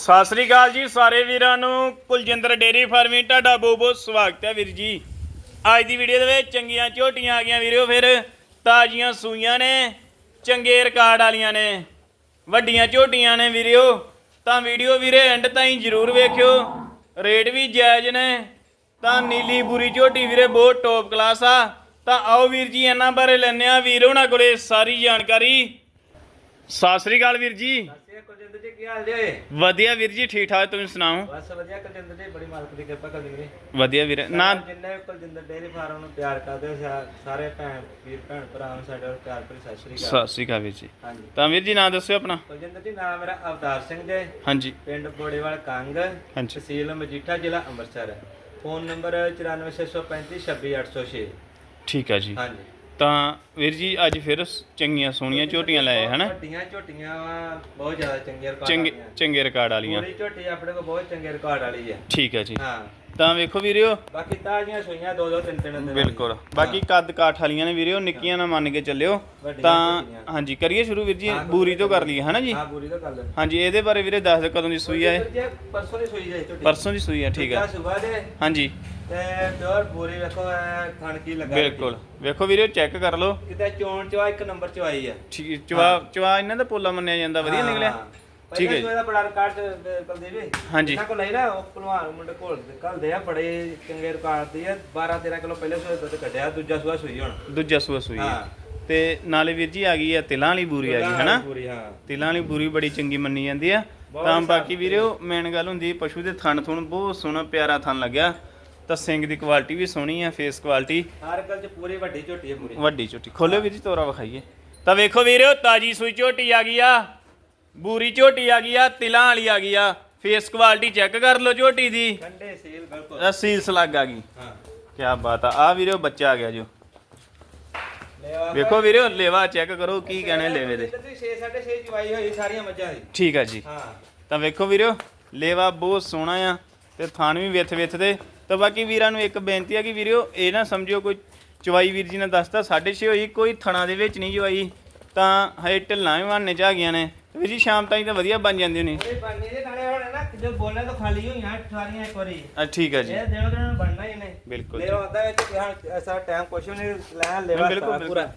ਸਤਿ ਸ੍ਰੀ ਅਕਾਲ ਜੀ ਸਾਰੇ ਵੀਰਾਂ ਨੂੰ। ਕੁਲਜਿੰਦਰ ਡੇਰੀ ਫਾਰਮਿੰਗ, ਤੁਹਾਡਾ ਬਹੁਤ ਬਹੁਤ ਸਵਾਗਤ ਹੈ ਵੀਰ ਜੀ। ਅੱਜ ਦੀ ਵੀਡੀਓ ਦੇ ਵਿੱਚ ਚੰਗੀਆਂ ਝੋਟੀਆਂ ਆ ਗਈਆਂ ਵੀਰੋ ਫਿਰ। ਤਾਜ਼ੀਆਂ ਸੂਈਆਂ ਨੇ, ਚੰਗੇ ਰਿਕਾਰਡ ਵਾਲੀਆਂ ਨੇ, ਵੱਡੀਆਂ ਝੋਟੀਆਂ ਨੇ ਵੀਰਿਓ ਤਾਂ ਵੀਡੀਓ ਵੀਰੇ ਐਂਡ ਤਾਈਂ ਜਰੂਰ ਵੇਖਿਓ। ਰੇਟ ਵੀ ਜਾਇਜ਼ ਨੇ, ਤਾਂ ਨੀਲੀ ਬੁਰੀ ਝੋਟੀ ਵੀਰੇ ਬਹੁਤ ਟੌਪ ਕਲਾਸ ਆ। ਤਾਂ ਆਓ ਵੀਰ ਜੀ ਇਹਨਾਂ ਬਾਰੇ ਲੈਣੇ ਆ ਵੀਰ ਉਹਨਾਂ ਕੋਲੇ ਸਾਰੀ ਜਾਣਕਾਰੀ। ਸਤਿ ਸ੍ਰੀ ਅਕਾਲ ਵੀਰ ਜੀ। ਅਸੀਂ ਕੁਲਜਿੰਦਰ ਜੀ ਕੀ ਹਾਲ ਜੇ? ਵਧੀਆ ਵੀਰ ਜੀ ਠੀਕ ਠਾਕ ਤੁਸੀਂ ਸੁਣਾਓ? ਬਸ ਵਧੀਆ ਕੁਲਜਿੰਦਰ ਜੀ ਬੜੀ ਮਾਲਕ ਦੀ ਕਿਰਪਾ ਕਰ ਜੀ ਵਧੀਆ ਵੀਰ ਨਾ ਜਿੰਨੇ ਕੁਲਜਿੰਦਰ ਡੇਰੀ ਫਾਰਮ ਨੂੰ ਪਿਆਰ ਕਰਦੇ ਸਾਰੇ ਭੈਣ ਵੀਰ ਭੈਣ ਭਰਾ ਨੂੰ ਸਾਡੇ ਵੱਲ ਪਿਆਰ ਭਰੀ ਸਤਿ ਸ਼੍ਰੀ ਅਕਾਲ। ਸਤਿ ਸ੍ਰੀ ਅਕਾਲ ਵੀਰ ਜੀ। ਹਾਂਜੀ। ਤਾਂ ਵੀਰ ਜੀ ਨਾਂ ਦੱਸਿਓ ਆਪਣਾ। ਕੁਲਜਿੰਦਰ ਜੀ ਨਾਮ ਮੇਰਾ ਅਵਤਾਰ ਸਿੰਘ ਜੇ। ਹਾਂਜੀ। ਪਿੰਡ ਬੋੜੇਵਾਲ ਕੰਗ। ਤਹਿਸੀਲ ਮਜੀਠਾ ਜ਼ਿਲ੍ਹਾ ਅੰਮ੍ਰਿਤਸਰ। ਫੋਨ ਨੰਬਰ 94635 26806 ਠੀਕ ਹੈ ਜੀ। ਹਾਂਜੀ। ਤਾਂ ਵੀਰ ਜੀ ਅੱਜ ਫਿਰ ਸ- ਚੰਗੀਆਂ ਸੋਹਣੀਆਂ ਝੋਟੀਆਂ ਲਏ ਹਨਾ? ਝੋਟੀਆਂ ਵਾਂ, ਬਹੁਤ ਜ਼ਿਆਦਾ ਚੰਗੀਆਂ ਰਿਕਾਰਡ ਚੰਗੇ ਚੰਗੇ ਰਿਕਾਰਡ ਵਾਲੀਆਂ। ਪੂਰੀ ਝੋਟੀ ਆਪਣੇ ਕੋਲ ਬਹੁਤ ਚੰਗੇ ਰਿਕਾਰਡ ਵਾਲੀ ਹੈ ਠੀਕ ਹੈ ਜੀ। ਹਾਂ। ਤਾਂ ਵੇਖੋ ਵੀਰਿਓ। ਬਾਕੀ ਤਾਜ਼ੀਆਂ ਸੂਈਆਂ ਦੋ ਦੋ ਤਿੰਨ ਤਿੰਨ ਦਿਨ ਬਿਲਕੁਲ। ਬਾਕੀ ਕੱਦ ਕਾਠ ਵਾਲੀਆਂ ਨੇ ਵੀਰਿਓ ਨਿੱਕੀਆਂ ਨਾ ਮੰਨ ਕੇ ਚੱਲਿਓ। ਵੱਡੀਆਂ ਤਾਂ ਝੋਟੀਆਂ। ਹਾਂਜੀ ਕਰੀਏ ਸ਼ੁਰੂ ਵੀਰ ਜੀ ਹਾਂ, ਬੂਰੀ ਤੋਂ ਕਰ ਲਈਏ ਹਨਾ ਜੀ? ਹਾਂ ਪੂਰੀ ਤਾਂ ਕਰ ਲੈ ਹਾਂਜੀ ਇਹਦੇ ਬਾਰੇ ਵੀਰੇ ਦੱਸ ਦਿਓ ਕਦੋਂ ਦੀ ਸੂਈ ਆ ਇਹ? ਪਰਸੋਂ ਦੀ ਸੂਈ ਝੋਟੀ। ਪਰਸੋਂ ਦੀ ਸੂਈ ਆ ਠੀਕ ਹੈ ਸਵੇਰ ਦੇ। ਹਾਂਜੀ। ਤੇ ਪਿਓਰ ਪੂਰੀ ਵੇਖੋ ਇਹ ਥਣ ਕੀ ਲੱਗਾ ਬਿਲਕੁਲ। ਵੇਖੋ ਵੀਰਿਓ ਚੈੱਕ ਕਰ ਲਓ। ਕਿਤੇ ਚੋਣ ਚਵਾ ਇੱਕ ਨੰਬਰ ਚ ਆਈ ਆ। ਠੀਕ ਚਵਾ ਚਵਾ ਇਹਨਾਂ ਦਾ ਪੋਲਾ ਮੰਨਿਆ ਜਾਂਦਾ ਵਧੀਆ ਨਿਕਲਿਆ। ਠੀਕ ਹੈ ਜੀ। ਜੀ ਇਹਦਾ ਬੜਾ ਰਿਕਾਰਡ ਕੁਲਦੀਪ ਜੀ। ਹਾਂਜੀ। ਇਹਨਾਂ ਕੋਲ ਲਈ ਨਾ ਉਹ ਭਲਵਾਨ ਮੁੰਡੇ ਕੋਲ। ਕੱਲਦੇ ਆ ਬੜੇ ਚੰਗੇ ਰਿਕਾਰਡ ਦੀ ਆ। 12 13 ਕਿਲੋ ਪਹਿਲੇ ਸੂਏ ਦੁੱਧ ਕੱਢਿਆ ਦੂਜਾ ਸੂਆ ਸੂਈ ਹੁਣ। ਦੂਜਾ ਸੂਆ ਸੂਈ ਆ। ਹਾਂ। ਤੇ ਨਾਲੇ ਵੀਰ ਜੀ ਆ ਗਈ ਆ ਤਿਲਾਂ ਵਾਲੀ ਬੂਰੀ ਆ ਗਈ ਹਨਾ? ਤਿਲਾਂ ਵਾਲੀ ਬੂਰੀ ਬੜੀ ਚੰਗੀ ਮੰਨੀ ਜਾਂਦੀ ਆ। ਤਾਂ ਬਾਕੀ ਵੀਰਿਓ ਮੇਨ ਗੱਲ ਹੁੰਦੀ ਪਸ਼ੂ ਦੇ ਥਣ ਥੁਣ ਬਹੁਤ ਸੋਹਣਾ ਪਿਆਰਾ ਥਣ ਲੱਗਿਆ। ਤਾਂ ਸਿੰਘ ਦੀ ਕੁਆਲਿਟੀ ਵੀ ਸੋਹਣੀ ਆ ਫੇਸ ਕੁਆਲਿਟੀ ਹਰ ਚ ਪੂਰੀ ਵੱਡੀ ਝੋਟੀ ਪੂਰੀ। ਵੱਡੀ ਝੋਟੀ। ਖੋਲਿਓ ਵੀਰ ਜੀ ਤੋਰਾ ਵਿਖਾਈਏ। ਤਾਂ ਵੇਖੋ ਵੀਰਿਓ ਤਾਜੀ ਸੂਈ ਝੋਟੀ ਆ ਗਈ ਆ। ਬੂਰੀ ਝੋਟੀ ਆ ਗਈ ਆ ਤਿਲਾਂ ਵਾਲੀ ਆ ਗਈ ਆ। ਫੇਸ ਕੁਆਲਿਟੀ ਚੈੱਕ ਕਰ ਲਓ ਝੋਟੀ ਦੀ। ਠੰਡੇ ਸੀਲ ਬਿਲਕੁਲ। ਆ ਸੀਲ ਸਲੱਗ ਆ ਗਈ। ਹਾਂ। ਕੀ ਬਾਤ ਆ। ਆ ਵੀਰਿਓ ਬੱਚਾ ਆ ਗਿਆ ਜੋ। ਵੇਖੋ ਵੀਰਿਓ ਲੇਵਾ ਚੈੱਕ ਕਰੋ ਕੀ ਕਹਿਣੇ ਲੇਵੇ ਦੇ। 6 6.5 ਚਵਾਈ ਹੋਈ ਸਾਰੀਆਂ ਮੱਝਾਂ ਦੀ। ਠੀਕ ਆ ਜੀ। ਹਾਂ। ਤਾਂ ਵੇਖੋ ਵੀਰਿਓ ਲੇਵਾ ਬਹੁਤ ਸੋਹਣਾ ਆ ਤੇ ਥਣ ਵੀ ਵਿਥ ਵਿਥ ਦੇ। ਤਾਂ ਬਾਕੀ ਵੀਰਾਂ ਨੂੰ ਇੱਕ ਬੇਨਤੀ ਆ ਕਿ ਵੀਰਿਓ ਇਹ ਨਾ ਸਮਝਿਓ ਕੋਈ ਚਵਾਈ ਵੀਰ ਜੀ ਨੇ ਦੱਸਤਾ 6.5 ਹੋਈ ਕੋਈ ਥਣਾ ਦੇ ਵਿੱਚ ਨਹੀਂ ਚਵਾਈ ਤਾਂ ਹਜੇ ਢਿੱਲਾਂ ਵੀ ਮਾਰਨੇ ਚ ਆ ਗਈਆਂ ਨੇ। ਵੀਰ ਜੀ ਸ਼ਾਮ ਤਾਈਂ ਤਾਂ ਵਧੀਆ ਬਣ ਜਾਂਦੀ ਨੇ ਇਹ ਬਣਨੀ ਦੇ ਨਾਲੇ ਹੁਣ ਨਾ ਜੋ ਬੋਲਣਾ ਤਾਂ ਖਾਲੀ ਹੋਈਆਂ ਸਾਰੀਆਂ ਇੱਕ ਵਾਰੀ। ਆ ਠੀਕ ਆ ਜੀ। ਇਹ ਦਿਨੋਂ ਦਿਨ ਬਣਨਾ ਹੀ ਨੇ। ਬਿਲਕੁਲ ਲੈ ਆਉਂਦਾ ਵਿੱਚ ਕਿਹਾ ਐਸਾ ਟਾਈਮ ਕੁਛ ਵੀ ਨਹੀਂ ਲੈਣ ਲੈਵਾ ਬਿਲਕੁਲ, ਸਾਰਾ ਪੂਰਾ।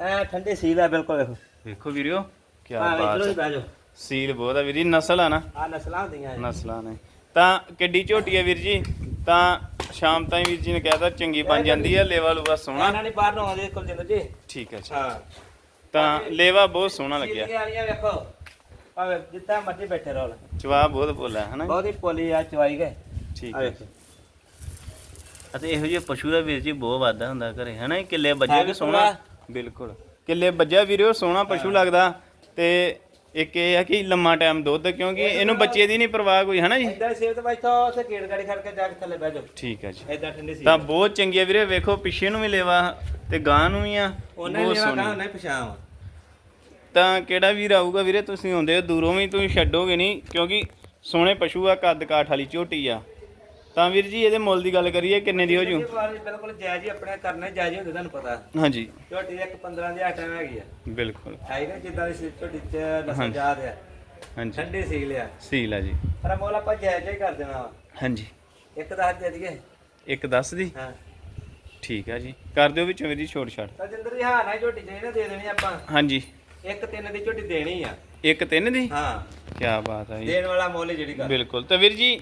ਐ ਠੰਡੇ ਸੀਲ ਆ ਬਿਲਕੁਲ ਵੀਰਿਓ ਕੀ ਬਾਤ ਹੀ ਬਹੁਤ ਆ ਵੀਰ ਜੀ ਨਸਲ ਆ ਨਾ। ਆ ਨਸਲਾਂ ਹੁੰਦੀਆਂ। ਨਸਲਾਂ ਨੇ। ਤਾਂ ਕਿੱਡੀ ਝੋਟੀ ਆ ਵੀਰ ਜੀ? ਤਾਂ ਸ਼ਾਮ ਤਾਈਂ ਵੀਰ ਜੀ ਨੇ ਕਹਿਤਾ ਚੰਗੀ ਬਣ ਜਾਂਦੀ ਆ ਲੇਵਾ ਲੂਵਾ ਸੋਹਣਾ। ਇਹਨਾਂ ਨੇ ਬਾਹਰ ਨੂੰ ਆਉਂਦੇ ਕੁਲਜਿੰਦਰ ਜੀ। ਠੀਕ ਹੈ ਜੀ। ਹਾਂ। ਤਾਂ ਲੇਵਾ ਬਹੁਤ ਸੋਹਣਾ ਲੱਗਿਆ। ਸੀਲੀਆਂ ਵਾਲੀਆਂ ਵੇਖੋ। ਭਾਵੇਂ ਜਿੱਦਾਂ ਮਰਜ਼ੀ ਬੈਠੇ ਰਹੋ। ਜਵਾਬ ਬਹੁਤ ਬੋਲਾ ਹੈ ਨਾ ਬਹੁਤ ਹੀ ਪੋਲੀ ਆ ਚਵਾਈ ਗਏ। ਠੀਕ ਹੈ ਅਤੇ ਇਹੋ ਜਿਹੇ ਪਸ਼ੂ ਦਾ ਵੀਰ ਜੀ ਬਹੁਤ ਵਾਧਾ ਹੁੰਦਾ ਘਰੇ ਹੈ ਨਾ ਇਹ ਕਿੱਲੇ ਬੱਜਿਆ ਹੈ ਵੀ ਵੀ ਸੋਹਣਾ। ਬਿਲਕੁਲ। ਕਿੱਲੇ ਬੱਜਿਆ ਵੀਰਿਓ ਸੋਹਣਾ ਪਸ਼ੂ ਲੱਗਦਾ। ਤੇ ਇੱਕ ਇਹ ਆ ਕਿ ਲੰਮਾ ਟਾਈਮ ਦੁੱਧ ਕਿਉਂਕਿ ਇਹਨੂੰ ਬੱਚੇ ਦੀ ਨਹੀਂ ਪਰਵਾਹ ਕੋਈ ਹੈ ਨਾ ਜੀ ਇਦਾਂ ਸੇਵ ਤੇ ਬੈਠੋ ਉੱਥੇ ਗੇੜ ਗਾੜੀ ਖੜ ਕੇ ਜਾ ਕੇ ਥੱਲੇ ਬਹਿ ਜਾਓ। ਠੀਕ ਹੈ ਜੀ। ਇਦਾਂ ਠੰਡੀ ਸੀ। ਤਾਂ ਬਹੁਤ ਚੰਗੀ ਆ ਵੀਰੇ ਵੇਖੋ ਪਿੱਛੇ ਨੂੰ ਵੀ ਲੇਵਾ ਤੇ ਗਾਂ ਨੂੰ ਵੀ ਆ। ਉਹਨੇ ਲੈਵਾ ਸੋਹਣੀ। ਉਹਨੇ ਪਛਾਣ ਤਾਂ ਕਿਹੜਾ ਵੀਰ ਆਊਗਾ ਵੀਰੇ ਤੁਸੀਂ ਆਉਂਦੇ ਹੋ ਦੂਰੋਂ ਵੀ ਤੁਸੀਂ ਛੱਡੋਗੇ ਨਹੀਂ ਕਿਉਂਕਿ ਸੋਹਣੇ ਪਸ਼ੂ ਆ ਕੱਦ ਕਾਠ ਵਾਲੀ ਝੋਟੀ ਆ। ਤਾਂ ਵੀਰ ਜੀ ਇਹਦੇ ਮੁੱਲ ਦੀ ਗੱਲ ਕਰੀਏ ਕਿੰਨੇ ਦੀ ਹੋ ਜੂ? ਬਿਲਕੁਲ ਜਾਇਜ਼ ਹੀ ਆਪਣੇ ਕਰਨੇ ਜਾਇਜ਼ ਹੀ ਹੁੰਦੇ ਤੁਹਾਨੂੰ ਪਤਾ। ਹਾਂਜੀ। ਝੋਟੀ ਇੱਕ 15 ਦੀ ਆਟਮ ਹੈਗੀ ਆ। ਬਿਲਕੁਲ। ਹੈ ਨਾ ਜਿੱਦਾਂ ਦੀ ਸੀ ਝੋਟੀ ਚ ਨਸਲ। ਜਾਦ ਆ। ਹਾਂਜੀ। ਠੰਡੀ ਸੀ ਲਿਆ ਸੀਲ ਆ ਜੀ। ਪਰ ਮੋਲ ਆਪਾਂ ਜਾਇਜ਼ ਹੀ ਕਰ ਦੇਣਾ ਵਾ। ਹਾਂਜੀ। ਇੱਕ ਦਸ ਦੇ ਦਈਏ। ਇੱਕ 10 ਦੀ? ਹਾਂ। ਠੀਕ ਆ ਜੀ। ਕਰ ਦਿਓ ਵਿੱਚੋਂ ਵੀਰ ਜੀ ਛੋਟ ਛਾੜ ਰਜਿੰਦਰ ਜੀ ਹਾਂ ਨਾ ਝੋਟੀ ਜਿਹੜੀ ਨਾ ਦੇ ਦੇਣੀ ਆਪਾਂ। ਹਾਂਜੀ। ਇੱਕ ਤਿੰਨ ਦੀ ਝੋਟੀ ਦੇਣੀ ਆ। ਇੱਕ ਤਿੰਨ ਦੀ? ਹਾਂ। ਕੀ ਬਾਤ ਆ ਜੀ। ਦੇਣ ਵਾਲਾ ਮੁੱਲ ਜਿਹੜੀ ਕਰ ਬਿਲਕੁਲ। ਤਾਂ ਵੀਰ ਜੀ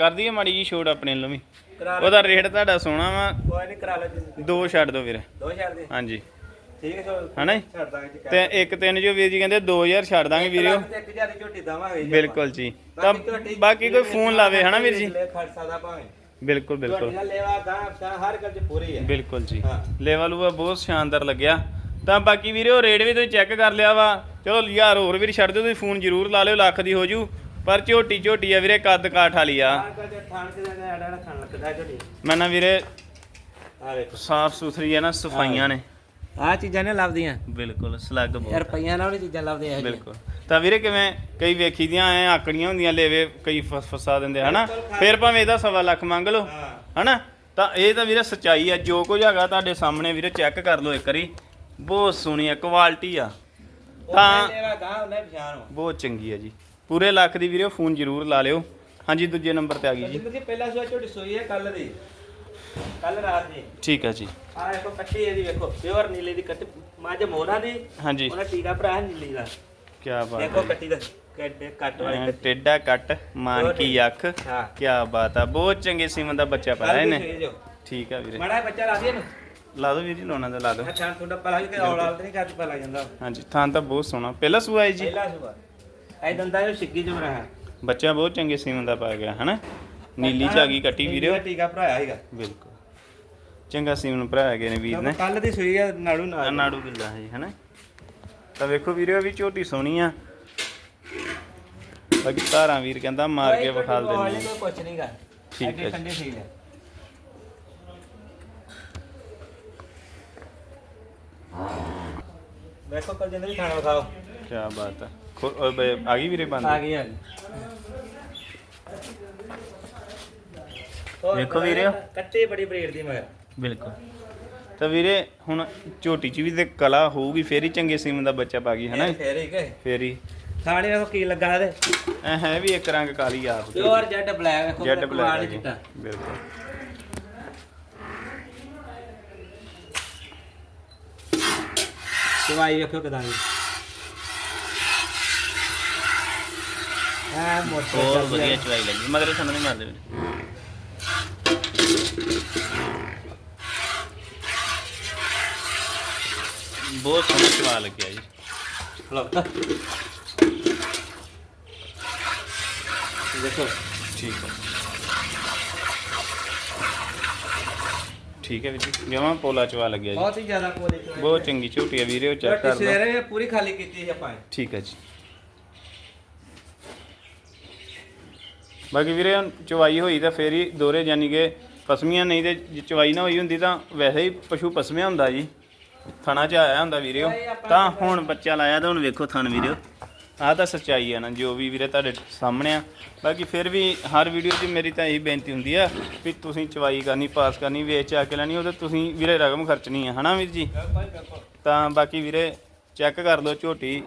ਕਰ ਦਈਏ ਮਾੜੀ ਜੀ ਛੋਟ ਆਪਣੇ ਵੱਲੋਂ ਵੀ। ਕਰਾ ਲਓ ਉਹਦਾ ਰੇਟ ਤੁਹਾਡਾ ਸੋਹਣਾ ਵਾ। ਕੋਈ ਨਹੀਂ ਕਰਾ ਲਓ ਜੀ ਦੋ ਛੱਡ ਦਿਓ ਵੀਰ। ਦੋ ਛੱਡ ਦੇ। ਹਾਂਜੀ। ਠੀਕ ਹੈ ਹਨਾ ਜੀ? ਛੱਡ ਦਾਂਗੇ ਜੀ ਤੇ ਇੱਕ ਤਿੰਨ ਜੋ ਵੀਰ ਜੀ ਕਹਿੰਦੇ 2000 ਛੱਡ ਦਾਂਗੇ ਝੋਟੀ ਦਵਾਂਗੇ ਜੀ ਬਿਲਕੁਲ ਜੀ। ਤਾਂ ਬਾਕੀ ਕੋਈ ਫੋਨ ਲਾਵੇ ਹਨਾ ਵੀਰ ਜੀ? ਭਾਵੇਂ। ਬਿਲਕੁਲ ਬਿਲਕੁਲ। ਦਾ ਲੈਵਾ ਗਾਂ ਪਛਾਣ ਹਰ ਗੱਲ ਚ ਪੂਰੀ ਹੈ। ਬਿਲਕੁਲ ਜੀ। ਹਾਂ। ਲੈਵਲ ਉਹ ਬਹੁਤ ਸ਼ਾਨਦਾਰ ਲੱਗਿਆ। ਤਾਂ ਬਾਕੀ ਵੀਰਿਓ ਰੇਟ ਵੀ ਤੁਸੀਂ ਚੈੱਕ ਕਰ ਲਿਆ ਵਾ। ਚਲੋ ਯਾਰ ਹੋਰ ਵੀ ਛੱਡ ਦਿਓ ਤੁਸੀਂ ਫੋਨ ਜ਼ਰੂਰ ਲਾ ਲਿਓ ਲੱਖ ਦੀ ਹੋ ਜੂ। ਪਰ ਝੋਟੀ ਝੋਟੀ ਆ ਵੀਰੇ ਕੱਦ ਕਾਠ ਵਾਲੀ ਆ। ਮੈਂ ਨਾ ਵੀਰੇ ਸਾਫ਼ ਸੁਥਰੀ ਆ ਨਾ ਸਫਾਈਆਂ ਨੇ। ਆ ਚੀਜ਼ਾਂ ਨੇ ਲੱਭਦੀਆਂ। ਬਿਲਕੁਲ ਸਲੱਗ ਯਾਰ ਬਹੁਤ ਪਈਆਂ ਨਾਲ ਵੀ ਚੀਜ਼ਾਂ ਲੱਭਦੀਆਂ ਹੈਗੀਆਂ। ਬਿਲਕੁਲ। ਤਾਂ ਵੀਰੇ ਕਿਵੇਂ ਕਈ ਵੇਖੀ ਦੀਆਂ ਐ ਆਕੜੀਆਂ ਹੁੰਦੀਆਂ ਲੇਵੇ ਕਈ ਫਸ ਦਿੰਦੇ ਹਨਾ। ਫਿਰ ਭਾਵੇਂ ਇਹਦਾ ਸਵਾ ਲੱਖ ਮੰਗ ਲਓ ਹਨਾ? ਤਾਂ ਇਹ ਤਾਂ ਵੀਰੇ ਸਚਾਈ ਆ ਜੋ ਕੁਝ ਹੈਗਾ ਤੁਹਾਡੇ ਸਾਹਮਣੇ ਵੀਰੇ ਚੈੱਕ ਕਰ ਲਓ ਇੱਕ ਵਾਰੀ। ਬਹੁਤ ਸੋਹਣੀ ਆ ਕੁਆਲਿਟੀ ਆ। ਤਾਂ-। ਬਹੁਤ ਚੰਗੀ ਆ ਜੀ। ਪੂਰੇ ਲੱਖ ਦੀ ਵੀਰੇ ਫੋਨ ਜ਼ਰੂਰ ਲਾ ਲਿਓ। ਹਾਂਜੀ ਦੂਜੇ ਨੰਬਰ ਤੇ ਆ ਗਈ ਜੀ। ਜਿੰਦਰ ਜੀ ਪਹਿਲਾ ਸੂਆ ਝੋਟੀ ਸੋਈ ਹੈ ਕੱਲ ਦੀ। ਕੱਲ ਰਾਤ ਦੀ। ਠੀਕ ਹੈ ਜੀ। ਆ ਦੇਖੋ ਕੱਟੀ ਇਹਦੀ ਵੇਖੋ ਪਿਓਰ ਨੀਲੇ ਦੀ ਕੱਟੀ ਮਾਝ ਮੋਹਰਾ ਦੀ। ਹਾਂਜੀ। ਉਹਦਾ ਟੀਕਾ ਭਰਾ ਹੈ ਨੀਲੀ ਦਾ। ਕੀ ਬਾਤ ਦੇਖੋ ਹੈ ਕੱਟੀ ਦਾ ਕੱਟ ਕੱਟ ਵਾਲੀ ਐਂ ਕੱਟੀ। ਟੇਡਾ ਕੱਟ ਮਾਨ ਕੀ ਅੱਖ। ਹਾਂ। ਕੀ ਬਾਤ ਆ ਬਹੁਤ ਚੰਗੇ ਸੀਮਨ ਦਾ ਬੱਚਾ ਪਾਇਆ ਦੀ ਇਹਨੇ। ਠੀਕ ਆ ਵੀਰੇ। ਮੜਾ ਬੱਚਾ ਲਾ ਦਈਏ ਨੂੰ ਲਾ ਦੋ ਵੀਰ ਲੋਨਾ ਦਾ ਲਾ ਦੋ ਅੱਛਾ ਤੁਹਾਡਾ ਪਲਾ ਕਿ ਔਲ ਆਲ ਤੇ ਨਹੀਂ ਕੱਟ ਪਾ ਜਾਂਦਾ। ਹਾਂਜੀ ਥਾਂ ਤਾਂ ਬਹੁਤ ਸੋਹਣਾ। ਪਹਿਲਾ ਸੂਆ ਹੈ ਜੀ। ਪਹਿਲਾ ਸੂਆ। ਐ ਦੰਦਾ ਜੋ ਸਿੱਗੀ ਜੋ ਰਹਾ ਬੱਚਾ ਬਹੁਤ ਚੰਗੇ ਸੀਮਨ ਦਾ ਪਾ ਗਿਆ ਹਨਾ? ਨੀਲੀ ਚ ਆ ਗਈ ਕੱਟੀ ਵੀਰੇ। ਟੀਕਾ ਭਰਾਇਆ ਹੈਗਾ ਬਿਲਕੁਲ। ਚੰਗਾ ਸੀਮਨ ਭਰਾ ਗਏ ਨੇ ਵੀਰ ਨੇ। ਕੱਲ ਦੀ ਸੂਈ ਹੈ ਨਾੜੂ ਆ ਨਾਲ ਨਾੜੂ ਗਿੱਲਾ ਹੈ ਹਨਾ? ਤਾਂ ਵੇਖੋ ਵੀਰੇ ਵੀ ਝੋਟੀ ਸੋਹਣੀ ਆ। ਬਾਕੀ ਧਾਰਾਂ ਵੀਰ ਕਹਿੰਦਾ ਮਾਰ ਕੇ ਵਿਖਾਲ ਦਿੰਦੇ ਕੋਈ ਕੁਛ ਨਹੀਂਗਾ ਠੀਕ ਹੈ। ਠੰਡੀ ਫੀਲ ਹੈ ਵੇਖੋ ਕਲ ਜਿੰਦਰੀ ਖਾਣਾ ਵਿਖਾਓ। ਕੀ ਬਾਤ ਆ। ਖੋ- ਓਏ ਬਈ, ਆ ਗਈ ਵੀਰੇ ਬੰਦ। ਆ ਗਈ ਆ ਗਈ। ਵੇਖੋ ਵੀਰਿਓ। ਕੱਟੇ ਬੜੀ ਬਰੀਡ ਦੀ ਮਗਰ। ਬਿਲਕੁਲ। ਤਾਂ ਵੀਰੇ ਹੁਣ ਝੋਟੀ ਚ ਵੀ ਤੇ ਕਲਾ ਹੋਊਗੀ ਫੇਰ ਹੀ ਚੰਗੇ ਸੀਮਨ ਦਾ ਬੱਚਾ ਪਾ ਗਈ ਹਨਾ? ਫੇਰ ਹੀ ਕੇ। ਫੇਰ ਹੀ। ਥਾਣੇ ਵੇਖੋ ਕੀ ਲੱਗਾ ਇਹਦੇ ਐ ਹੈ ਵੀ ਇੱਕ ਰੰਗ ਕਾਲੀ ਆਪ ਪਿਓਰ ਜੈਡ ਬਲੈਕ ਵੇਖੋ ਜੈਡ ਬਲੈਕ ਹੀ ਜੀ। ਚਿੱਟਾ ਬਿਲਕੁਲ। ਦਵਾਈ ਵੇਖੋ ਕਿਦਾਂ ਦੀ। ਮੋਟਰ ਬਹੁਤ ਵਧੀਆ ਚਵਾਈ ਲੱਗੀ ਮਗਰ ਸਾਨੂੰ ਨਹੀਂ ਮਾਰਦੇ ਵੀਰੇ ਬਹੁਤ ਸੋਹਣਾ ਚਵਾ ਲੱਗਿਆ ਜੀ। ਲਓ ਦੇਖੋ। ਠੀਕ ਹੈ। ਠੀਕ ਹੈ ਵੀਰ ਜੀ ਜਮਾ ਪੋਲਾ ਚਵਾ ਲੱਗਿਆ ਜੀ। ਬਹੁਤ ਹੀ ਜ਼ਿਆਦਾ ਕੋਲੇ ਬਹੁਤ ਚੰਗੀ ਝੋਟੀ ਹੈ ਵੀਰੇ ਉਹ ਚੈੱਕ ਕਰ ਲਓ। ਸਵੇਰੇ ਪੂਰੀ ਖਾਲੀ ਕੀਤੀ ਸੀ ਆਪਾਂ ਠੀਕ ਹੈ ਜੀ। ਬਾਕੀ ਵੀਰੇ, ਹੁਣ ਚਵਾਈ ਹੋਈ ਤਾਂ ਫੇਰ ਹੀ ਦੋਰੇ ਯਾਨੀ ਕਿ ਪਸਮੀਆਂ ਨਹੀਂ ਤੇ ਜੇ ਚਵਾਈ ਨਾ ਹੋਈ ਹੁੰਦੀ ਤਾਂ ਵੈਸੇ ਹੀ ਪਸ਼ੂ ਪਸਮਿਆ ਹੁੰਦਾ ਜੀ। ਥਣਾ ਚ ਆਇਆ ਹੁੰਦਾ ਵੀਰਿਓ ਤਾਂ ਹੁਣ ਬੱਚਾ ਲਾਇਆ ਤਾਂ ਹੁਣ ਵੇਖੋ ਥਣ ਵੀਰਿਓ ਆਹ ਤਾਂ ਸੱਚਾਈ ਆ ਨਾ, ਜੋ ਵੀ ਵੀਰੇ ਤੁਹਾਡੇ ਸਾਹਮਣੇ ਆ। ਬਾਕੀ ਫਿਰ ਵੀ ਹਰ ਵੀਡੀਓ 'ਚ ਮੇਰੀ ਤਾਂ ਇਹੀ ਬੇਨਤੀ ਹੁੰਦੀ ਆ ਵੀ ਤੁਸੀਂ ਚਵਾਈ ਕਰਨੀ, ਪਾਸ ਕਰਨੀ, ਵੇਚ ਆ ਕੇ ਲੈਣੀ, ਉਹਦੇ ਤੁਸੀਂ ਵੀਰੇ ਰਕਮ ਖਰਚਣੀ ਆ, ਹਨਾ ਵੀਰ ਜੀ? ਤਾਂ ਬਾਕੀ ਵੀਰੇ, ਚੈੱਕ ਕਰ ਲਓ ਝੋਟੀ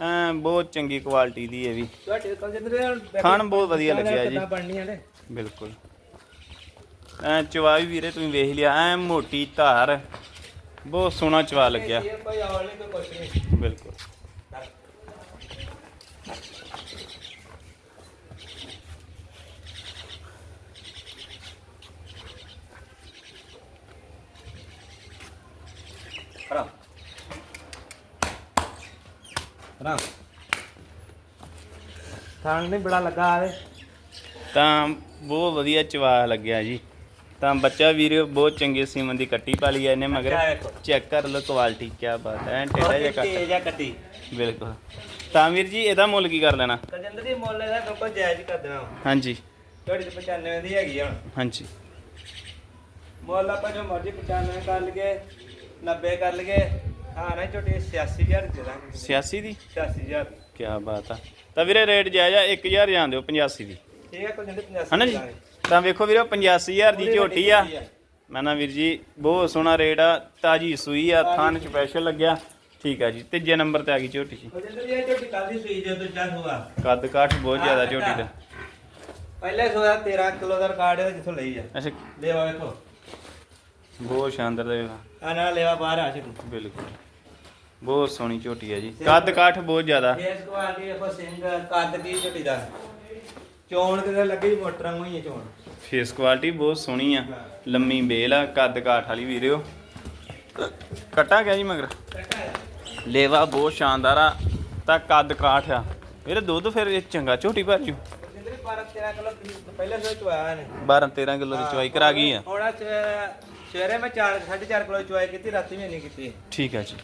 ਐਂ ਬਹੁਤ ਚੰਗੀ ਕੁਆਲਿਟੀ ਦੀ ਹੈ ਵੀ। ਤੁਹਾਡੇ ਕੋਲ ਜਿੰਦਰ ਖਾਣ ਬਹੁਤ ਵਧੀਆ ਲੱਗਿਆ ਜੀ। ਬਿਲਕੁਲ। ਐ ਚਵਾ ਵੀ ਵੀਰੇ ਤੁਸੀਂ ਵੇਖ ਲਿਆ ਐ ਮੋਟੀ ਧਾਰ ਬਹੁਤ ਸੋਹਣਾ ਚਵਾ ਲੱਗਿਆ। ਬਿਲਕੁਲ। ਰਾਮ। ਥਾਣ ਨਹੀਂ ਬੜਾ ਲੱਗਾ ਆਵੇ। ਤਾਂ ਬਹੁਤ ਵਧੀਆ ਚਵਾ ਲੱਗਿਆ ਜੀ। ਤਾਂ ਬੱਚਾ ਵੀਰੇ ਬਹੁਤ ਚੰਗੇ ਸੀਮਨ ਦੀ ਕੱਟੀ ਪਾਲੀ ਐ ਇਹਨੇ ਮਗਰ ਵੇਖੋ। ਚੈੱਕ ਕਰ ਲਓ ਕੁਆਲਿਟੀ ਕੀ ਬਾਤ ਹੈ ਐਂ ਟੇੜਾ ਜਿਹਾ ਕੱਟ। ਤੇਜ ਆ ਕੱਟੀ। ਬਿਲਕੁਲ। ਤਾਂ ਵੀਰ ਜੀ ਇਹਦਾ ਮੁੱਲ ਕੀ ਕਰ ਲੈਣਾ? ਕਜਿੰਦਰ ਦੀ ਮੁੱਲ ਇਹਦਾ ਬਿਲਕੁਲ ਜਾਇਜ਼ ਕਰ ਦੇਣਾ। ਵਾ। ਹਾਂਜੀ। ਤੁਹਾਡੀ ਤੇ 95 ਦੀ ਹੈਗੀ ਆ ਹੁਣ। ਹਾਂਜੀ। ਮੁੱਲ ਆਪਾਂ ਜੋ ਮਰਜ਼ੀ 95 ਕਰ ਲਈਏ 90 ਕਰ ਲਈਏ ਹਾਂ ਨਾ ਝੋਟੀ 86000 ਦੇ ਦਾਂਗੇ 86 ਦੀ? 86000 ਕੀ ਬਾਤ ਆ। ਤਾਂ ਵੀਰੇ ਰੇਟ ਜਾਇਜ਼ ਆ 1000 ਜਾਣ ਦਿਓ 85 ਦੀ। ਠੀਕ ਹੈ ਕਜਿੰਦਰ 85 ਹਨਾ ਜੀ? ਤਾਂ ਵੇਖੋ ਵੀਰੋ 85000 ਦੀ ਝੋਟੀ ਆ। ਮੈਂ ਨਾ ਵੀਰ ਜੀ ਬਹੁਤ ਸੋਹਣਾ ਰੇਟ ਆ ਤਾਜੀ ਸੂਈ ਆ ਥਾਨ ਸਪੈਸ਼ਲ ਲੱਗਿਆ। ਠੀਕ ਆ ਜੀ ਤੀਜੇ ਨੰਬਰ ਤੇ ਆ ਗਈ ਝੋਟੀ ਜੀ। ਕਜਿੰਦਰ ਜੀ ਇਹ ਝੋਟੀ ਕੱਲ ਦੀ ਸੂਈ ਜੇ ਦੂਜਾ ਸੂਆ ਕੱਦ ਕਾਠ ਬਹੁਤ ਜ਼ਿਆਦਾ ਝੋਟੀ ਦਾ। ਪਹਿਲੇ ਸੂਆ 13 ਕਿਲੋ ਦਾ ਰਿਕਾਰਡ ਹੈ ਜਿੱਥੋਂ ਲਈ ਆ। ਅੱਛਾ। ਲੈਵਾ ਵੇਖੋ। ਬਹੁਤ ਸ਼ਾਨਦਾਰ ਦੇ ਆ ਨਾਲ ਲੈਵਾ ਬਾਹਰ ਆ ਚੁੱਕੀ ਬਿਲਕੁਲ। ਬਹੁਤ ਸੋਹਣੀ ਝੋਟੀ ਹੈ ਜੀ। ਕੱਦ ਕਾਠ ਬਹੁਤ ਜ਼ਿਆਦਾ। ਫੇਸ ਕੁਆਲਿਟੀ ਵੇਖੋ ਸਿੰਘ ਕੱਦ ਦੀ ਝੋਟੀ ਦਾ। ਚੋਣ ਕਿਤੇ ਲੱਗੀ ਮੋਟਰ ਵਾਂਗੂ ਹੀ ਚੋਣ। ਫੇਸ ਕੁਆਲਿਟੀ ਬਹੁਤ ਸੋਹਣੀ ਆ। ਲੰਮੀ ਬੇਲ ਆ ਕੱਦ ਕਾਠ ਵਾਲੀ ਵੀਰਿਓ। ਕਟਾ ਗਿਆ ਜੀ ਮਗਰ? ਲੇਵਾ ਬਹੁਤ ਸ਼ਾਨਦਾਰ ਆ ਤਾਂ ਕੱਦ ਕਾਠ ਆ। ਵੀਰੇ ਦੁੱਧ ਫਿਰ ਇਹ ਚੰਗਾ ਝੋਟੀ ਭਰ ਜੂ। ਜਿੰਦਰੇ 12 13 ਕਿਲੋ ਪਹਿਲੇ ਸੋਚ ਨੇ 12 13 ਕਿਲੋ ਦੀ ਚਵਾਈ ਕਰਾ ਗਈ ਆ। ਹੁਣ ਸਵੇਰੇ ਮੈਂ 4 4.5 ਕਿਲੋ ਚੁਆਈ ਕੀਤੀ ਰਾਤੀ ਵੀ ਨਹੀਂ ਕੀਤੀ। ਠੀਕ ਆ ਜੀ।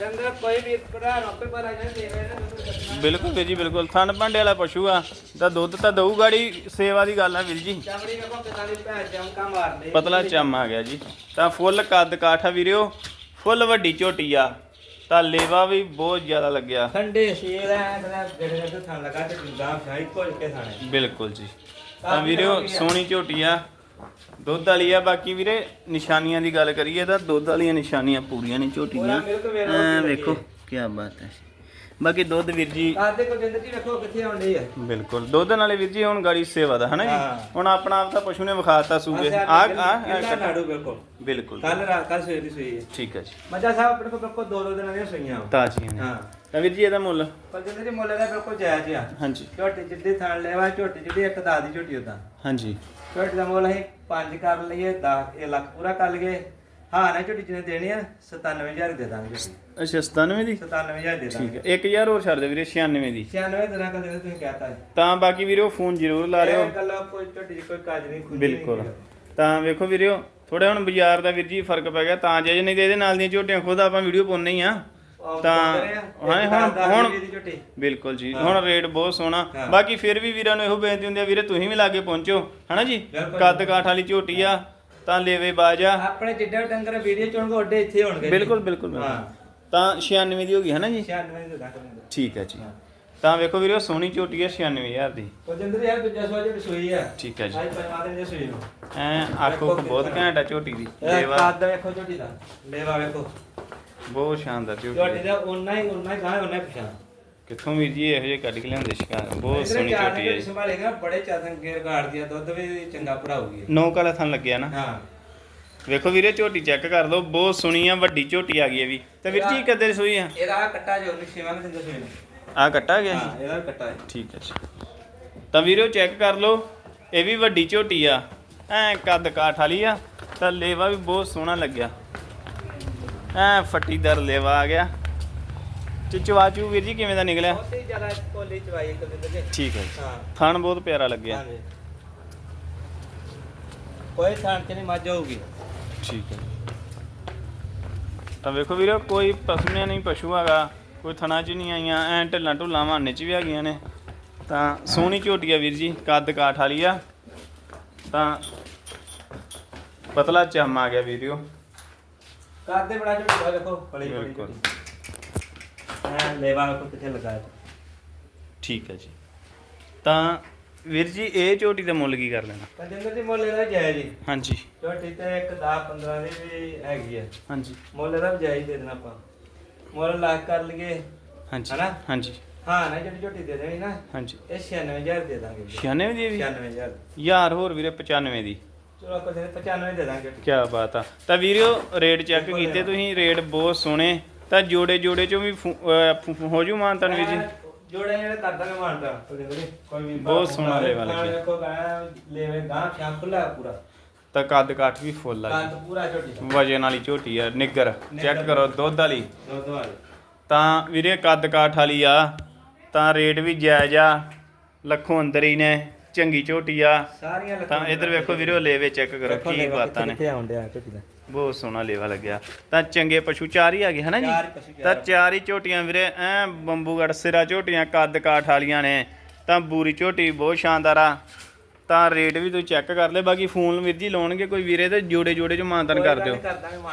ਡੰਗਰ ਕੋਈ ਵੀ ਕਰਾ ਰੋਪੇ ਪਰ ਆ ਜਾਂਦੇ ਦੇ ਰਹੇ ਨੇ। ਬਿਲਕੁਲ ਵੀਰ ਜੀ ਬਿਲਕੁਲ। ਥਣ ਭਾਂਡੇ ਵਾਲਾ ਪਸ਼ੂ ਆ ਤਾਂ ਦੁੱਧ ਤਾਂ ਦਊ ਗਾੜੀ ਸੇਵਾ ਦੀ ਗੱਲ ਆ ਵੀਰ ਜੀ। ਚਮੜੀ ਵੇਖੋ ਕਿੰਨਾ ਦੀ ਭੈਣ ਚਮਕਾ ਮਾਰਦੇ ਪਤਲਾ ਚਮ ਆ ਗਿਆ ਜੀ। ਤਾਂ ਫੁੱਲ ਕੱਦ ਕਾਠਾ ਵੀਰਿਓ ਫੁੱਲ ਵੱਡੀ ਝੋਟੀ ਆ। ਤਾਂ ਲੇਵਾ ਵੀ ਬਹੁਤ ਜ਼ਿਆਦਾ ਲੱਗਿਆ। ਠੰਡੇ ਸ਼ੇਰ ਐ ਕਦਾ ਜਿਹੜੇ ਜਿਹੜੇ ਥਾਂ ਲਗਾ ਤੇ ਗੁੰਦਾਮ ਸ਼ਾਹੀ ਕੋਲ ਕੇ ਥਾਣੇ। ਬਿਲਕੁਲ ਜੀ। ਤਾਂ ਵੀਰਿਓ ਸੋਹਣੀ ਝੋਟੀ ਆ। ਦੁੱਧ ਵਾਲੀ ਆ ਬਾਕੀ ਵੀਰੇ ਨਿਸ਼ਾਨੀਆਂ ਦੀ ਗੱਲ ਕਰੀਏ ਤਾਂ ਦੁੱਧ ਵਾਲੀਆਂ ਨਿਸ਼ਾਨੀਆਂ ਪੂਰੀਆਂ ਨੇ ਝੋਟੀ ਦੀਆਂ ਐਂ ਕੀ ਵੇਖੋ ਕੀ ਬਾਤ ਹੈ। ਬਾਕੀ ਦੁੱਧ ਵੀਰ ਜੀ ਕਰਦੇ ਕੁਲਜਿੰਦਰ ਜੀ ਵੇਖੋ ਕਿੱਥੇ ਆਉਂਦੀ ਆ। ਬਿਲਕੁਲ। ਦੁੱਧ ਨਾਲੇ ਵੀਰ ਜੀ ਹੁਣ ਗਾੜੀ ਸੇਵਾ ਦਾ ਹਨਾ। ਜੀ? ਹੁਣ ਆਪਣਾ ਆਪ ਤਾਂ ਪਸ਼ੂ ਨੇ ਵਿਖਾਤਾ ਸੂਗੇ ਆ ਆ ਨਾੜੂ ਬਿਲਕੁਲ ਬਿਲਕੁਲ। ਕੱਲ ਰਾਤ ਕੱਲ ਸਵੇਰ ਦੀ ਸੂਈ ਹੈ ਠੀਕ ਹੈ ਜੀ। ਮੱਝਾਂ ਸਾਹਿਬ ਆਪਣੇ ਕੋਲ ਬਿਲਕੁਲ ਦੋ ਦੋ ਦਿਨਾਂ ਦੀਆਂ ਸੂਈਆਂ। ਤਾਜ਼ੀਆਂ ਨੇ। ਹਾਂ। ਤਾਂ ਵੀਰ ਜੀ ਇਹਦਾ ਮੁੱਲ? ਕੁਲਜਿੰਦਰ ਜੀ ਮੁੱਲ ਦਾ ਬਿਲਕੁਲ ਜਾਇਜ਼ ਆ। ਹਾਂਜੀ। ਝੋਟੀ ਜਿੱਡੀ ਥਣ ਲੈਵਾ ਝੋਟੀ ਜਿਹੜੀ ਇੱਕ ਦਾਦ ਝੋਟੀ ਉਦਾਂ ਹਾਂਜੀ। ਝੋਟੀ ਦਾ ਮੁੱਲ ਅਸੀਂ 5 ਕਰ ਲਈਏ 10 ਇਹ ਲੱਖ ਪੂਰਾ ਕਰ ਲਈਏ। ਹਾਂ ਨਾ ਝੋਟੀ ਜਿਹਨੇ ਦੇਣੀ ਆ 97000 ਦੇ ਦਾਂਗੇ। ਅੱਛਾ 97 ਦੀ? 97000 ਦੇ ਠੀਕ ਦਾਂਗੇ। ਹੈ 1000 ਹੋਰ ਛੱਡ ਦੇ ਵੀਰੇ 96 ਦੀ। 96 ਦਿਨਾਂ ਕੱਲ ਤੁਸੀਂ ਕਹਿਤਾ ਤਾਂ ਬਾਕੀ ਵੀਰੋ ਫੋਨ ਜ਼ਰੂਰ ਲਾ ਇਹ ਗੱਲਾਂ ਕੋਈ ਦੀ ਕੋਈ ਕਾਜ ਨਹੀਂ ਖੁੱਲੀ ਬਿਲਕੁਲ। ਤਾਂ ਵੇਖੋ ਵੀਰਿਓ ਥੋੜਾ ਹੁਣ ਬਾਜ਼ਾਰ ਦਾ ਵੀਰ ਜੀ ਫ਼ਰਕ ਪੈ ਗਿਆ ਤਾਂ ਜੇ ਨਹੀਂ ਤੇ ਇਹਦੇ ਨਾਲ ਦੀਆਂ ਝੋਟੀਆਂ ਖੁਦ ਆਪਾਂ ਵੀਡੀਓ ਪਾਉਣੇ ਆ। ਤਾਂ ਹਾਂ ਹੁਣ ਹੁਣ ਬਿਲਕੁਲ ਜੀ ਹੁਣ ਰੇਟ ਬਹੁਤ ਸੋਹਣਾ। ਹਾਂ। ਬਾਕੀ ਫਿਰ ਵੀ ਵੀਰਾਂ ਨੂੰ ਇਹੋ ਬੇਨਤੀ ਹੁੰਦੀ ਆ ਵੀਰੇ ਤੁਸੀਂ ਵੀ ਲਾਗੇ ਪਹੁੰਚੋ ਹਨਾ ਜੀ। ਕੱਦ ਕਾਠ ਵਾਲੀ ਝੋਟੀ ਆ ਤਾਂ ਲੇਵੇ ਬਾਜਾ ਆਪਣੇ ਜਿੱਡੇ ਡੰਗਰ ਵੀਡੀਓ ਚ ਓਡੇ ਇੱਥੇ ਹੋਣਗੇ ਬਿਲਕੁਲ ਬਿਲਕੁਲ। ਹਾਂ। ਤਾਂ 96 ਦੀ ਹੋ ਗਈ ਹਨਾ ਜੀ? 96 ਦੇ ਦਾਂਗੇ ਠੀਕ ਹੈ ਜੀ। ਤਾਂ ਵੇਖੋ ਵੀਰੋ ਸੋਹਣੀ ਝੋਟੀ ਹੈ 96000 ਦੀ। ਉਹ ਜਿੰਦਰ ਯਾਰ ਦੂਜਾ ਸੋਚ ਜਿਹੜੀ ਸੂਈ ਆ। ਠੀਕ ਹੈ ਜੀ। ਅੱਜ ਦਿਨ ਦੀ ਸੂਈ ਨੂੰ ਐ ਆਖੋ ਬਹੁਤ ਘੈਂਟ ਆ ਝੋਟੀ ਦੀ। ਲੇਵਾ। ਕੱਦ ਵੇਖੋ ਝੋਟੀ ਦਾ। ਲੇਵਾ ਵੇਖੋ। ਬਹੁਤ ਸ਼ਾਨਦਾਰ ਝੋਟੀ ਝੋਟੀ। ਦਾ ਉਨਾ ਹੀ ਉਨਾ ਹੀ ਗਾਹ ਉਨਾ ਹੀ ਪਛਾਣ। ਕਿੱਥੋਂ ਵੀਰ ਜੀ ਇਹੋ ਜਿਹੇ ਕੱਢ ਕੇ ਲਿਆਉਂਦੇ ਸ਼ਿਕਾਰ? ਬਹੁਤ ਸੋਹਣੀ ਝੋਟੀ ਹੈ ਜੀ। ਸੰਭਾਲੇਗਾ ਬੜੇ ਚਾਦਨ ਗੇਰ ਗਾੜ ਦਿਆ ਦੁੱਧ ਵੀ ਚੰਗਾ ਭਰਾਉਗੀ ਨੌ ਕਾਲਾ ਥਣ ਲੱਗਿਆ ਨਾ। ਹਾਂ। ਵੇਖੋ ਵੀਰੇ ਝੋਟੀ ਚੈੱਕ ਕਰ ਲਓ ਬਹੁਤ ਸੋਹਣੀ ਆ ਵੱਡੀ ਝੋਟੀ ਆ ਗਈ ਇਹ ਵੀ। ਤੇ ਵੀਰ ਜੀ ਕਦੇ ਸੋਈ ਆ? ਇਹਦਾ ਆਹ ਕੱਟਾ ਜੋ ਨਹੀਂ ਸੇਵਾ ਨਹੀਂ ਦਿੰਦਾ ਸੂਈ ਨੂੰ ਆ ਕੱਟਾ ਗਿਆ ਹਾਂ ਇਹਦਾ ਕੱਟਾ ਹੈ। ਠੀਕ ਹੈ ਜੀ। ਤਾਂ ਵੀਰੋ ਚੈੱਕ ਕਰ ਲਓ ਇਹ ਵੀ ਵੱਡੀ ਝੋਟੀ ਆ। ਐ ਕੱਦ ਕਾਠ ਵਾਲੀ ਆ ਤਾਂ ਲੇਵਾ ਵੀ ਬਹੁਤ ਸੋਹਣਾ ਲੱਗਿਆ। ਐ ਫੱਟੀਦਾਰ ਲੇਵਾ ਆ ਗਿਆ। ਚਚਵਾਚੂ ਵੀਰ ਜੀ ਕਿਵੇਂ ਦਾ ਨਿਕਲਿਆ? ਬਹੁਤ ਹੀ ਜ਼ਿਆਦਾ ਕੋਲੀ ਚਵਾਈ ਦਿਨ ਦੇ। ਠੀਕ ਹੈ ਜੀ। ਹਾਂ। ਥਣ ਬਹੁਤ ਪਿਆਰਾ ਲੱਗਿਆ। ਹਾਂਜੀ। ਕੋਈ ਥਾਂ ਤੇ ਨਹੀਂ ਮੱਝ ਹੋਊਗੀ। ਠੀਕ ਹੈ। ਤਾਂ ਵੇਖੋ ਵੀਰੋ ਕੋਈ ਪਸ਼ੂਆਂ ਨਹੀਂ ਪਸ਼ੂ ਹੈਗਾ ਕੋਈ ਥਣਾ ਚ ਨਹੀਂ ਆਈਆਂ ਐ ਢਿੱਲਾਂ ਢੁੱਲਾਂ ਮਾਨੇ ਚ ਵੀ ਹੈਗੀਆਂ ਨੇ। ਤਾਂ ਸੋਹਣੀ ਝੋਟੀ ਆ ਵੀਰ ਜੀ ਕੱਦ ਕਾਠ ਵਾਲੀ ਆ। ਤਾਂ ਪਤਲਾ ਚਮ ਆ ਗਿਆ ਵੀਡੀਓ ਕਰਦੇ ਬੜਾ ਝੋਟਾ ਵੇਖੋ ਬੜੀ ਬੜੀ ਬਿਲਕੁਲ। ਹਾਂ ਲੈਵਾ ਵੇਖੋ ਕਿੱਥੇ ਲੱਗਾ ਹੈ ਠੀਕ ਹੈ ਜੀ। ਤਾਂ ਵੀਰ ਜੀ ਇਹ ਝੋਟੀ ਦਾ ਮੁੱਲ ਕੀ ਕਰ ਲੈਣਾ? ਕੰਜੰਦਰ ਦੀ ਮੁੱਲ ਇਹਦਾ ਜਾਇਜ਼ ਜੀ ਹਾਂਜੀ। ਝੋਟੀ ਤੇ ਇੱਕ 10 15 ਦੀ ਵੀ ਹੈਗੀ ਹੈ ਹਾਂਜੀ। ਮੁੱਲ ਇਹਦਾ ਵੀ ਜਾਇਜ਼ ਦੇ ਦੇਣਾ ਆਪਾਂ। ਮੁੱਲ ਲੱਖ ਕਰ ਲਈਏ। ਹਾਂਜੀ। ਹਨਾ? ਹਾਂਜੀ। ਹਾਂ ਨਾ ਜਿਹੜੀ ਝੋਟੀ ਦੇ ਦੇਣੀ ਨਾ ਹਾਂਜੀ। ਇਹ 96000 ਦੇ ਦਾਂਗੇ। 96 ਦੀ ਵੀ 96000 ਯਾਰ ਹੋਰ ਵੀਰੇ 95 ਦੀ। ਚਲੋ ਆਪਾਂ ਦੇ 95 ਦੇ ਦਾਂਗੇ। ਕੀ ਬਾਤ ਆ। ਤਾਂ ਵੀਰਿਓ ਰੇਟ ਚੈੱਕ ਕੀਤੇ ਤੁਸੀਂ ਰੇਟ ਬਹੁਤ ਸੋਹਣੇ। ਤਾਂ ਜੋੜੇ ਜੋੜੇ ਚੋਂ ਵੀ ਫੂ- ਅਹ ਫੂ- ਹੋ ਜੂ ਮਾਨ ਤੁਹਾਨੂੰ ਵੀਰ ਜੀ? ਜੋੜੇ ਜਿਹੜੇ ਕਰ ਦਾਂਗੇ ਮਾਨਤਾ ਨਹੀਂ ਕੋਈ ਵੀ ਬਹੁਤ ਸੋਹਣਾ ਲੈਵਾ ਲੱਗਿਆ। ਦੇਖੋ ਗਾਂ ਲੈਵੇ ਗਾਂ ਸ਼ਾਮ ਖੁੱਲਾ ਪੂਰਾ। ਤਾਂ ਕੱਦ ਕਾਠ ਵੀ ਫੁੱਲ ਆ ਕੰਦ ਪੂਰਾ ਜੀ ਵਜਨ ਵਾਲੀ ਝੋਟੀ ਆ ਨਿੱਗਰ। ਚੈੱਕ ਕਰੋ ਦੁੱਧ ਵਾਲੀ। ਦੁੱਧ ਵਾਲੀ। ਤਾਂ ਵੀਰੇ ਕੱਦ ਕਾਠ ਵਾਲੀ ਆ। ਤਾਂ ਰੇਟ ਵੀ ਜਾਇਜ਼ ਆ। ਲੱਖੋਂ ਅੰਦਰ ਹੀ ਨੇ। ਚੰਗੀ ਝੋਟੀ ਆ। ਸਾਰੀਆਂ ਤਾਂ ਇਧਰ ਵੇਖੋ ਵੀਰੋ ਲੇਵੇ ਚੈੱਕ ਕਰੋ ਕੀ ਬਾਤਾਂ ਨੇ। ਕਿੱਥੇ ਆਉਂਦੇ ਆ ਝੋਟੀ ਦਾ ਬਹੁਤ ਸੋਹਣਾ ਲੇਵਾ ਲੱਗਿਆ। ਤਾਂ ਚੰਗੇ ਪਸ਼ੂ ਚਾਰ ਹੀ ਆ ਗਏ ਹਨਾ ਜੀ? ਚਾਰ ਪਸ਼ੂ ਚਾਰ ਤਾਂ। ਚਾਰ ਹੀ ਝੋਟੀਆਂ ਵੀਰੇ ਐ ਬੰਬੂਗੜ ਸਿਰਾ ਝੋਟੀਆਂ ਕੱਦ ਕਾਠ ਵਾਲੀਆਂ ਨੇ। ਤਾਂ ਬੂਰੀ ਝੋਟੀ ਬਹੁਤ ਸ਼ਾਨਦਾਰ ਆ। ਤਾਂ ਰੇਟ ਵੀ ਤੁਸੀਂ ਚੈੱਕ ਕਰ ਲੈ ਬਾਕੀ ਫੋਨ ਵੀਰ ਜੀ ਲਾਉਣਗੇ ਕੋਈ ਵੀਰੇ ਤੇ ਜੋੜੇ ਜੋੜੇ ਚ ਮਾਨਤਨ ਕਰ ਦਿਓ।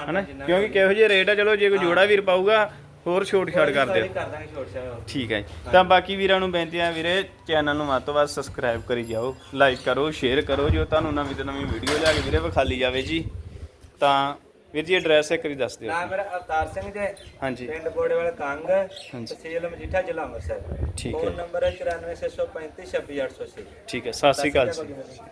ਹਨਾ? ਕਿਉਂਕਿ ਕਿਹੋ ਜਿਹੇ ਰੇਟ ਆ ਚਲੋ ਜੇ ਕੋਈ ਜੋੜਾ ਵੀਰ ਪਾਊਗਾ ਹੋਰ ਛੋਟ ਛਾੜ ਕਰ ਦਿਓ ਕਰ ਦਾਂਗੇ ਛੋਟ ਛਾਟ ਠੀਕ ਹੈ ਜੀ। ਤਾਂ ਬਾਕੀ ਵੀਰਾਂ ਨੂੰ ਬੇਨਤੀ ਹੈ ਵੀਰੇ ਚੈਨਲ ਨੂੰ ਵੱਧ ਤੋਂ ਵੱਧ ਸਬਸਕ੍ਰਾਈਬ ਕਰੀ ਜਾਓ ਲਾਈਕ ਕਰੋ ਸ਼ੇਅਰ ਕਰੋ ਜੋ ਤੁਹਾਨੂੰ ਨਵੀਂ ਤੋਂ ਨਵੀਂ ਵੀਡੀਓ ਲਿਆ ਕੇ ਵੀਰੇ ਵਿਖਾਲੀ ਜਾਵੇ ਜੀ। ਤਾਂ ਵੀਰ ਜੀ ਐਡਰੈਸ ਇੱਕ ਵਾਰੀ ਦੱਸ ਦਿਓ। ਨਾਮ ਮੇਰਾ ਅਵਤਾਰ ਸਿੰਘ ਜੇ। ਹਾਂਜੀ। ਪਿੰਡ ਬੋੜੇਵਾਲ ਕੰਗ। ਹਾਂਜੀ। ਤਹਿਸੀਲ ਮਜੀਠਾ ਜ਼ਿਲ੍ਹਾ ਅੰਮ੍ਰਿਤਸਰ। ਠੀਕ ਹੈ। ਫੋਨ ਨੰਬਰ ਹੈ 94635 26880 ਠੀਕ ਹੈ ਸਤਿ ਸ਼੍ਰੀ ਅਕਾਲ ਜੀ।